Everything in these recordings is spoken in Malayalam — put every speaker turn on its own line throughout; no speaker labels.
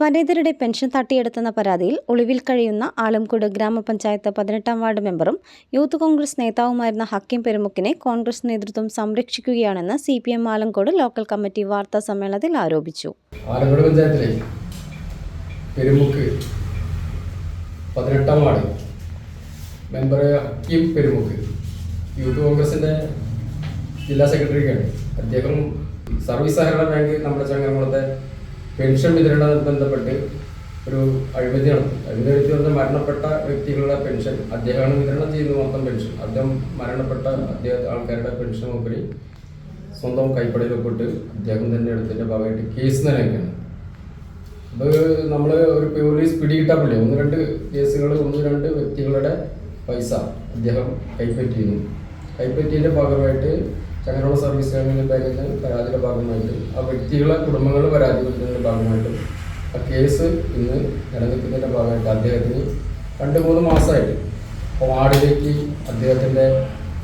വനിതരുടെ പെൻഷൻ തട്ടിയെടുത്തെന്ന പരാതിയിൽ ഒളിവിൽ കഴിയുന്ന ആലംകുട് ഗ്രാമപഞ്ചായത്ത് പതിനെട്ടാം വാർഡ് മെമ്പറും യൂത്ത് കോൺഗ്രസ് നേതാവുമായിരുന്ന ഹക്കീം പെരുമുക്കിനെ കോൺഗ്രസ് നേതൃത്വം സംരക്ഷിക്കുകയാണെന്ന് C P M Alankode local committee വാർത്താ സമ്മേളനത്തിൽ ആരോപിച്ചു.
ആലങ്കോട് പഞ്ചായത്തിലെ പെരുമുക്ക് പതിനെട്ടാം ward member Hakeem Perumukku youth കോൺഗ്രസിന്റെ ജില്ലാ സെക്രട്ടറിക്കാണ്. അദ്ദേഹം സർവീസ് സഹകരണ ബാങ്ക് നമ്മുടെ ചങ്ങരകുളത്തെ പെൻഷൻ വിതരണവുമായി ബന്ധപ്പെട്ട് ഒരു അഴിമതി നടത്തി അഴിമതി നടത്തി പറഞ്ഞാൽ മരണപ്പെട്ട വ്യക്തികളുടെ പെൻഷൻ അദ്ദേഹമാണ് വിതരണം ചെയ്യുന്നത് മൊത്തം പെൻഷൻ. അദ്ദേഹം മരണപ്പെട്ട അദ്ദേഹം ആൾക്കാരുടെ പെൻഷൻ നോക്കി സ്വന്തം കൈപ്പടയിൽ ഒപ്പിട്ട് അദ്ദേഹം തന്നെ എടുത്തിന്റെ ഭാഗമായിട്ട് കേസ് നിലനിൽക്കുന്നത് അത് നമ്മൾ ഒരു പോലീസ് പിടികിട്ടാപ്പില്ലേ ഒന്ന് രണ്ട് കേസുകൾ ഒന്ന് രണ്ട് വ്യക്തികളുടെ പൈസ അദ്ദേഹം കൈപ്പറ്റിയിരുന്നു. കൈപ്പറ്റിയതിന്റെ ഭാഗമായിട്ട് ചങ്ങരോള സർവീസ് ഗവൺമെന്റ് ബാങ്കിന്റെ പരാതിയുടെ ഭാഗമായിട്ട് ആ വ്യക്തികളെ കുടുംബങ്ങൾ പരാതി കൊടുക്കുന്നതിന്റെ ഭാഗമായിട്ടും ആ കേസ് ഇന്ന് നിലനിൽക്കുന്നതിന്റെ ഭാഗമായിട്ട് അദ്ദേഹത്തിന് രണ്ട് മൂന്ന് മാസമായിട്ട് ആ വാർഡിലേക്ക് അദ്ദേഹത്തിന്റെ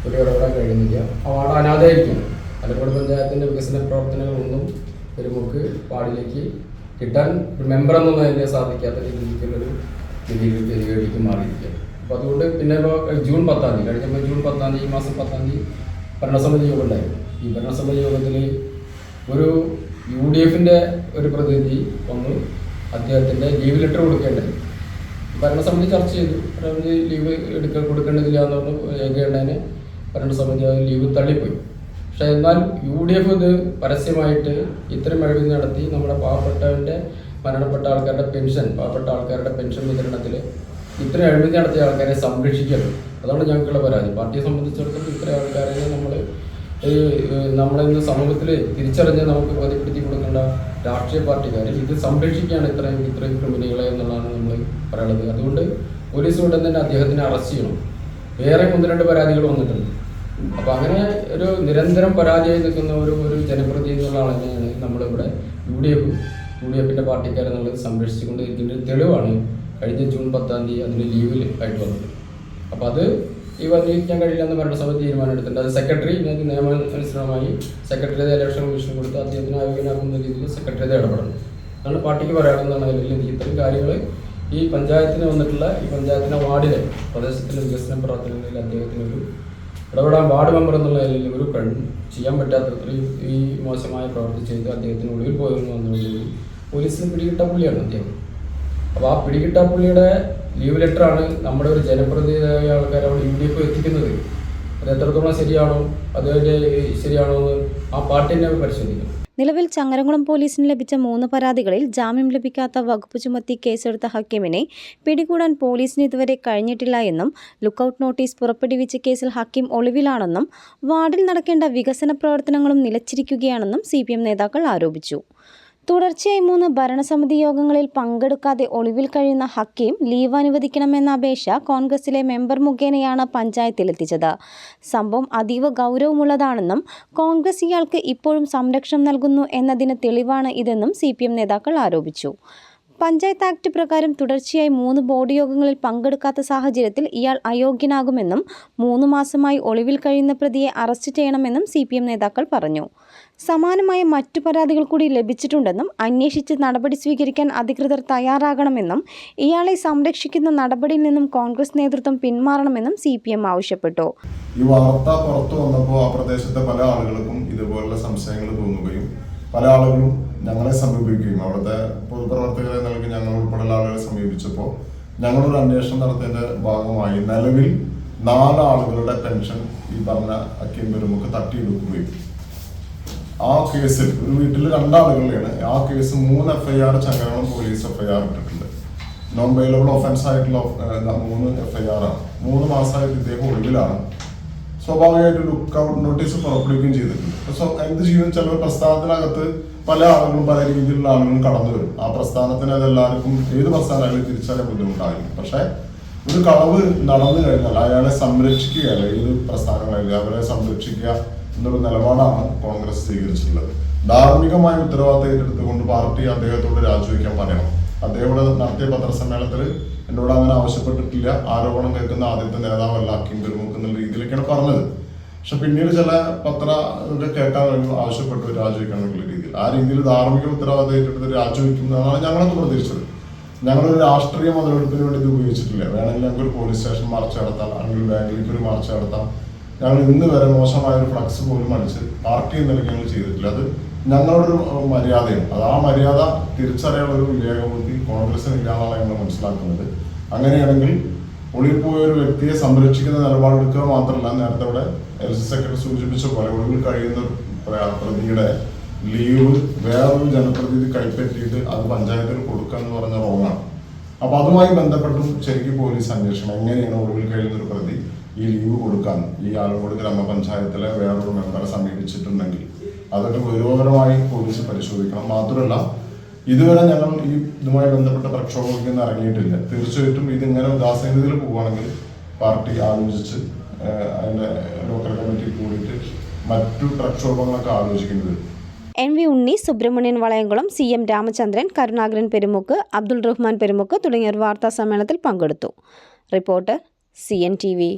ഒരു ഇടപെടാൻ കഴിയുന്നില്ല. ആ വാർഡ് അനാഥയായിരിക്കും. അലക്കോട് പഞ്ചായത്തിന്റെ വികസന പ്രവർത്തനങ്ങളൊന്നും ഒരു മുക്ക് വാർഡിലേക്ക് കിട്ടാൻ ഒരു മെമ്പർ എന്നൊന്നും അതിനെ സാധിക്കാത്ത രീതിയിലുള്ളൊരു രീതിയിലേക്ക് മാറിയിരിക്കുകയാണ്. അപ്പോൾ അതുകൊണ്ട് പിന്നെ ഇപ്പോൾ ജൂൺ പത്താം തീയതി കഴിഞ്ഞപ്പോൾ ജൂൺ പത്താം തീയതി ഈ മാസം പത്താം തീയതി ഭരണസമിതി യോഗം ഉണ്ടായിരുന്നു ഈ ഭരണസമിതി യോഗത്തിൽ ഒരു യു ഡി എഫിന്റെ ഒരു പ്രതിനിധി വന്നു. അദ്ദേഹത്തിന്റെ ലീവ് ലെറ്റർ കൊടുക്കേണ്ടത് ഭരണസമിതി ചർച്ച ചെയ്തു. ഭരണസമിതി ലീവ് എടുക്ക കൊടുക്കേണ്ടതില്ല എന്ന് പറഞ്ഞു. ഏകേണ്ടതിന് ഭരണസമിതി ലീവ് തള്ളിപ്പോയി. പക്ഷേ എന്നാൽ യു ഡി എഫ് ഇത് പരസ്യമായിട്ട് ഇത്തരം അഴിമതി നടത്തി നമ്മുടെ പാവപ്പെട്ടവന്റെ മരണപ്പെട്ട ആൾക്കാരുടെ പെൻഷൻ പാവപ്പെട്ട ആൾക്കാരുടെ പെൻഷൻ വിതരണത്തിൽ ഇത്തരം അഴിമതി നടത്തിയ ആൾക്കാരെ സംരക്ഷിക്കണം അതാണ് ഞങ്ങൾക്കുള്ള പരാതി. പാർട്ടിയെ സംബന്ധിച്ചിടത്തോളം ഇത്ര ആൾക്കാരെ നമ്മൾ നമ്മളിന്ന് സമൂഹത്തിൽ തിരിച്ചറിഞ്ഞ് നമുക്ക് ബോധ്യപ്പെടുത്തി കൊടുക്കേണ്ട രാഷ്ട്രീയ പാർട്ടിക്കാർ ഇത് സംരക്ഷിക്കുകയാണ് ഇത്രയും ഇത്രയും ക്രിമിനലുകളെ എന്നുള്ളതാണ് നമ്മൾ പറയുന്നത് അതുകൊണ്ട് പോലീസ് ഉടൻ തന്നെ അദ്ദേഹത്തിനെ അറസ്റ്റ് ചെയ്യണം. വേറെ ഒന്ന് രണ്ട് പരാതികൾ വന്നിട്ടുണ്ട്. അപ്പോൾ അങ്ങനെ ഒരു നിരന്തരം പരാജയം നിൽക്കുന്ന ഒരു ഒരു ജനപ്രതിനിധി എന്നുള്ള ആളെന്നെയാണ് നമ്മളിവിടെ U D F U D എഫിന്റെ പാർട്ടിക്കാരെന്നുള്ളത് സംരക്ഷിച്ചുകൊണ്ടിരിക്കുന്ന ഒരു തെളിവാണ് കഴിഞ്ഞ ജൂൺ പത്താം തീയതി അതിന് ലീവിൽ ആയിട്ട് വന്നത്. അപ്പൊ അത് ഈ വന്നിരിക്കാൻ കഴിയില്ല എന്ന് ഭരണസഭ തീരുമാനം എടുത്തിട്ടുണ്ട്. അത് സെക്രട്ടറി ഇതിനകത്ത് നിയമാനുസൃതമായി സെക്രട്ടറിയുടെ ഇലക്ഷൻ കമ്മീഷൻ കൊടുത്ത് അദ്ദേഹത്തിന് ആരോഗ്യനാക്കുന്ന രീതിയിൽ സെക്രട്ടറി ഇടപെടണം. അതാണ് പാർട്ടിക്ക് പറയാനുള്ളതാണ് അല്ലെങ്കിൽ ഇത്തരം കാര്യങ്ങൾ ഈ പഞ്ചായത്തിന് വന്നിട്ടുള്ള ഈ പഞ്ചായത്തിന്റെ വാർഡിലെ പ്രദേശത്തിന്റെ വികസന പ്രവർത്തനങ്ങളിൽ അദ്ദേഹത്തിന് ഒരു ഇടപെടാൻ വാർഡ് മെമ്പർ എന്നുള്ള നിലയിൽ ഒരു പെൺ ചെയ്യാൻ പറ്റാത്തത്ര ഈ- മോശമായ പ്രവൃത്തി ചെയ്ത് അദ്ദേഹത്തിന് ഒളിവിൽ പോയെന്ന് എന്നുള്ളത് പോലീസിന് പിടികിട്ട പുള്ളിയാണ് അദ്ദേഹം. അപ്പോൾ ആ പിടികിട്ട പുള്ളിയുടെ ലീവ് ലെറ്ററാണ് നമ്മുടെ ഒരു ജനപ്രതിനിധിയായ ആൾക്കാർ അവിടെ യു ഡി എഫ് എത്തിക്കുന്നത്. അത് എത്രത്തോളം ശരിയാണോ അതുപോലെ ശരിയാണോ എന്ന് ആ പാർട്ടി തന്നെ പരിശോധിക്കണം
നിലവിൽ ചങ്ങരംകുളം പോലീസിന് ലഭിച്ച മൂന്ന് പരാതികളിൽ ജാമ്യം ലഭിക്കാത്ത വകുപ്പ് ചുമത്തി കേസെടുത്ത ഹക്കീമിനെ പിടികൂടാൻ പോലീസിന് ഇതുവരെ കഴിഞ്ഞിട്ടില്ല എന്നും ലുക്കൌട്ട് നോട്ടീസ് പുറപ്പെടുവിച്ച കേസിൽ ഹക്കീം ഒളിവിലാണെന്നും വാർഡിൽ നടക്കേണ്ട വികസന പ്രവർത്തനങ്ങളും നിലച്ചിരിക്കുകയാണെന്നും സി നേതാക്കൾ ആരോപിച്ചു. തുടർച്ചയായി മൂന്ന് ഭരണസമിതി യോഗങ്ങളിൽ പങ്കെടുക്കാതെ ഒളിവിൽ കഴിയുന്ന ഹക്കീം ലീവ് അനുവദിക്കണമെന്ന അപേക്ഷ കോൺഗ്രസിലെ മെമ്പർ മുഖേനയാണ് പഞ്ചായത്തിലെത്തിച്ചത്. സംഭവം അതീവ ഗൗരവമുള്ളതാണെന്നും കോൺഗ്രസ് ഇയാൾക്ക് ഇപ്പോഴും സംരക്ഷണം നൽകുന്നു എന്നതിന് തെളിവാണ് ഇതെന്നും സി നേതാക്കൾ ആരോപിച്ചു. പഞ്ചായത്ത് ആക്ട് പ്രകാരം തുടർച്ചയായി മൂന്ന് ബോർഡ് യോഗങ്ങളിൽ പങ്കെടുക്കാത്ത സാഹചര്യത്തിൽ ഇയാൾ അയോഗ്യനാകുമെന്നും മൂന്ന് മാസമായി ഒളിവിൽ കഴിയുന്ന പ്രതിയെ അറസ്റ്റ് ചെയ്യണമെന്നും സി നേതാക്കൾ പറഞ്ഞു. സമാനമായ മറ്റു പരാതികൾ കൂടി ലഭിച്ചിട്ടുണ്ടെന്നും അന്വേഷിച്ച് നടപടി സ്വീകരിക്കാൻ അധികൃതർ തയ്യാറാകണമെന്നും ഇയാളെ സംരക്ഷിക്കുന്ന നടപടിയിൽ നിന്നും കോൺഗ്രസ് നേതൃത്വം പിന്മാറണമെന്നും സി ആവശ്യപ്പെട്ടു.
ഈ വാർത്ത പുറത്തു വന്നപ്പോൾ ആ പ്രദേശത്തെ പല ആളുകൾക്കും ഇതുപോലുള്ള സംശയങ്ങൾ തോന്നുകയും പല ആളുകളും ഞങ്ങളെ സമീപിക്കുകയും അവിടുത്തെ പൊതുപ്രവർത്തകരെ നൽകി ഞങ്ങൾ ഉൾപ്പെടെയുള്ള ആളുകളെ സമീപിച്ചപ്പോൾ ഞങ്ങളൊരു അന്വേഷണം നടത്തിയതിന്റെ ഭാഗമായി നിലവിൽ നാല് ആളുകളുടെ പെൻഷൻ ഈ പറഞ്ഞ അക്കീം പെരുമുക്ക് തട്ടിയെടുക്കുകയും. ആ കേസിൽ ഒരു വീട്ടിൽ രണ്ടാളുകളെയാണ് ആ കേസ് മൂന്ന് FIR Changaramkulam police F I R ഇട്ടിട്ടുണ്ട്. നോൺ ബെയിലബിൾ ഒഫൻസ് ആയിട്ടുള്ള മൂന്ന് എഫ് ഐ ആർ ആണ്. മൂന്ന് മാസമായിട്ട് ഇദ്ദേഹം ഒളിവിലാണ്. സ്വാഭാവികമായിട്ട് ഔട്ട് നോട്ടീസ് പുറപ്പെടുവിക്കുകയും ചെയ്തിട്ടുണ്ട്. സോ എന്ത് ചെയ്യുന്ന ചില പ്രസ്ഥാനത്തിനകത്ത് പല ആളുകളും പല രീതിയിലുള്ള ആളുകളും കടന്നു വരും. ആ പ്രസ്ഥാനത്തിന് അതെല്ലാവർക്കും ഏത് പ്രസ്ഥാനമായാലും തിരിച്ചറിയാൻ ബുദ്ധിമുട്ടായിരിക്കും. പക്ഷെ ഒരു കളവ് നടന്നു കഴിഞ്ഞാൽ അയാളെ സംരക്ഷിക്കുക അല്ലെ ഏത് പ്രസ്ഥാനങ്ങളായാലും അവരെ സംരക്ഷിക്കുക എന്നൊരു നിലപാടാണ് കോൺഗ്രസ് സ്വീകരിച്ചിട്ടുള്ളത്. ധാർമ്മികമായ ഉത്തരവാദിത്തം ഏറ്റെടുത്തുകൊണ്ട് പാർട്ടി അദ്ദേഹത്തോട് രാജിവെക്കാൻ പറയണം. അദ്ദേഹം നടത്തിയ പത്രസമ്മേളനത്തിൽ എന്നോട് അങ്ങനെ ആവശ്യപ്പെട്ടിട്ടില്ല. ആരോപണം കേൾക്കുന്ന ആദ്യത്തെ നേതാവല്ല അക്കിം പെരുമുക്ക് എന്നുള്ള രീതിയിലൊക്കെയാണ് പറഞ്ഞത്. പക്ഷെ പിന്നീട് ചില പത്ര ഇതൊക്കെ കേൾക്കാൻ ആവശ്യപ്പെട്ടു രാജിവെക്കണം എന്നുള്ള രീതിയിൽ. ആ രീതിയിൽ ധാർമ്മിക ഉത്തരവാദിത്തം ഏറ്റെടുത്ത് രാജിവെക്കുന്നതാണ് ഞങ്ങളൊക്കെ പ്രതീക്ഷിച്ചത്. ഞങ്ങളൊരു രാഷ്ട്രീയ മുതലെടുപ്പിന് വേണ്ടി ഇത് ഉപയോഗിച്ചിട്ടില്ല. വേണമെങ്കിൽ ഞങ്ങൾക്ക് ഒരു പോലീസ് സ്റ്റേഷൻ മാർച്ച് നടത്താം. അല്ലെങ്കിൽ ബാങ്കിലേക്ക് ഒരു മാർച്ച് നടത്താം. ഞങ്ങൾ ഇന്ന് വരെ മോശമായ ഒരു ഫ്ലക്സ് പോലും അടിച്ച് പാർട്ടി നിലയ്ക്ക് ഞങ്ങൾ ചെയ്തിട്ടില്ല. അത് ഞങ്ങളുടെ ഒരു മര്യാദയാണ്. അത് ആ മര്യാദ തിരിച്ചറിയാനുള്ള ഒരു വിവേകബുദ്ധി കോൺഗ്രസിന് ഇല്ലാന്നാണ് ഞങ്ങൾ മനസ്സിലാക്കുന്നത്. അങ്ങനെയാണെങ്കിൽ ഒളിപ്പോയ ഒരു വ്യക്തിയെ സംരക്ഷിക്കുന്ന നിലപാടെടുക്കുക മാത്രമല്ല നേരത്തെ ഇവിടെ എൽ സി സെക്രട്ടറി സൂചിപ്പിച്ച പോലെ ഒളിവിൽ കഴിയുന്ന പ്രതിയുടെ ലീവ് വേറൊരു ജനപ്രതിനിധി കൈപ്പറ്റിയിട്ട് അത് പഞ്ചായത്തിൽ കൊടുക്കുക എന്ന് പറഞ്ഞ റോങ്ങാണ് അപ്പൊ അതുമായി ബന്ധപ്പെട്ടും ശരിക്കും പോലീസ് അന്വേഷണം എങ്ങനെയാണ് ഒളിവിൽ കഴിയുന്ന ഒരു പ്രതി ഈ ലീവ് കൊടുക്കാൻ ഈ ആലങ്കോട് ഗ്രാമപഞ്ചായത്തിലെ വേറൊരു മെമ്പറെ സമീപിച്ചിട്ടുണ്ടെങ്കിൽ അതൊക്കെ ഗൗരവപരമായി പോലീസ് പരിശോധിക്കണം. മാത്രമല്ല ഇതുവരെ ഞങ്ങൾ ഈ ഇതുമായി ബന്ധപ്പെട്ട പ്രക്ഷോഭത്തിന് ഇറങ്ങിയിട്ടില്ല. തീർച്ചയായിട്ടും ഇതിങ്ങനെ ഉദാസീനതയിൽ പോവുകയാണെങ്കിൽ പാർട്ടി ആലോചിച്ച് അതിന്റെ ലോക്കൽ കമ്മിറ്റി കൂടിയിട്ട് മറ്റു പ്രക്ഷോഭങ്ങളൊക്കെ ആലോചിക്കേണ്ടി വരും.
N V Unni Subramanian Valayamkulam C M Ramachandran Karunakaran Perumukku Abdul Rahman Perumukku തുടങ്ങിയവർ വാർത്താ സമ്മേളനത്തിൽ പങ്കെടുത്തു. Reporter C N T V.